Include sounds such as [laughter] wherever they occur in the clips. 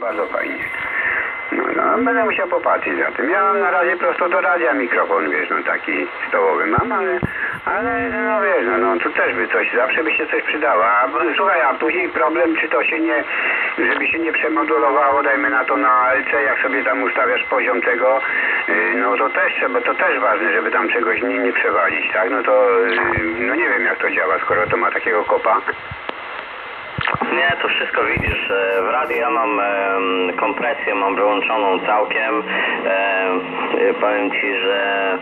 Bardzo fajnie. No, no, będę musiał popatrzeć za tym. Ja mam na razie prosto do radia mikrofon, wiesz, no taki stołowy mam, ale, ale no wiesz, no, no tu też by coś, zawsze by się coś przydało. A słuchaj, a później problem, czy to się nie, żeby się nie przemodulowało, dajmy na to na ALC, jak sobie tam ustawiasz poziom tego, yy, no to też trzeba, to też ważne, żeby tam czegoś nie, nie przewalić, tak? No to, yy, no nie wiem jak to działa, skoro to ma takiego kopa. Nie, to wszystko widzisz. E, W radiu ja mam kompresję, mam wyłączoną całkiem. Em, e, powiem Ci, że e,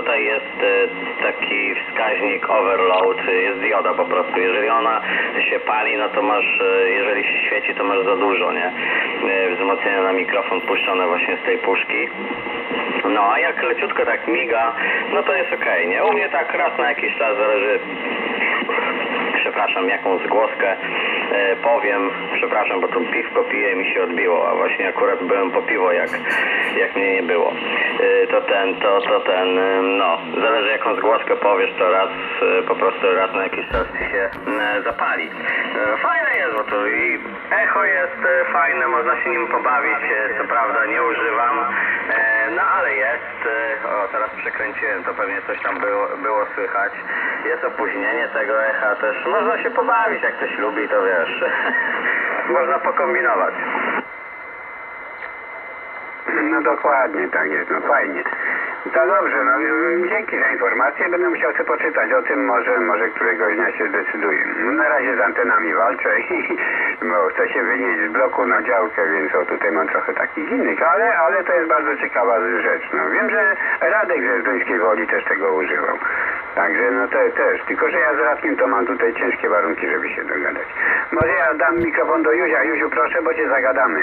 tutaj jest e, taki wskaźnik overload, e, jest dioda po prostu. Jeżeli ona się pali, no to masz, e, jeżeli się świeci, to masz za dużo, nie? Wzmocnienie na mikrofon puszczone właśnie z tej puszki. No, a jak leciutko tak miga, no to jest okej, nie? U mnie tak raz na jakiś czas zależy przepraszam, jaką zgłoskę e, powiem, przepraszam, bo tu piwko piję i mi się odbiło, a właśnie akurat byłem po piwo, jak, jak mnie nie było. E, to ten, to, to ten, no, zależy jaką zgłoskę powiesz, to raz, e, po prostu raz na jakiś czas się e, zapali. E, fajne jest, bo tu i echo jest fajne, można się nim pobawić, co prawda nie używam, no ale jest, o teraz przekręciłem, to pewnie coś tam było, było słychać. Jest opóźnienie tego echa też, można się pobawić, jak ktoś lubi, to wiesz, [laughs] można pokombinować. No dokładnie, tak jest, no fajnie. To dobrze, no y, dzięki za informację. Będę musiał sobie poczytać o tym, może, może któregoś dnia się zdecyduję. Na razie z antenami walczę i [laughs] bo chcę się wynieść z bloku na działkę, więc o tutaj mam trochę takich innych, ale, ale to jest bardzo ciekawa rzecz. No, wiem, że Radek ze Zduńskiej Woli też tego używał. Także no te, też, tylko że ja z Radkiem to mam tutaj ciężkie warunki, żeby się dogadać. Może ja dam mikrofon do Juzia. Juziu proszę, bo cię zagadamy.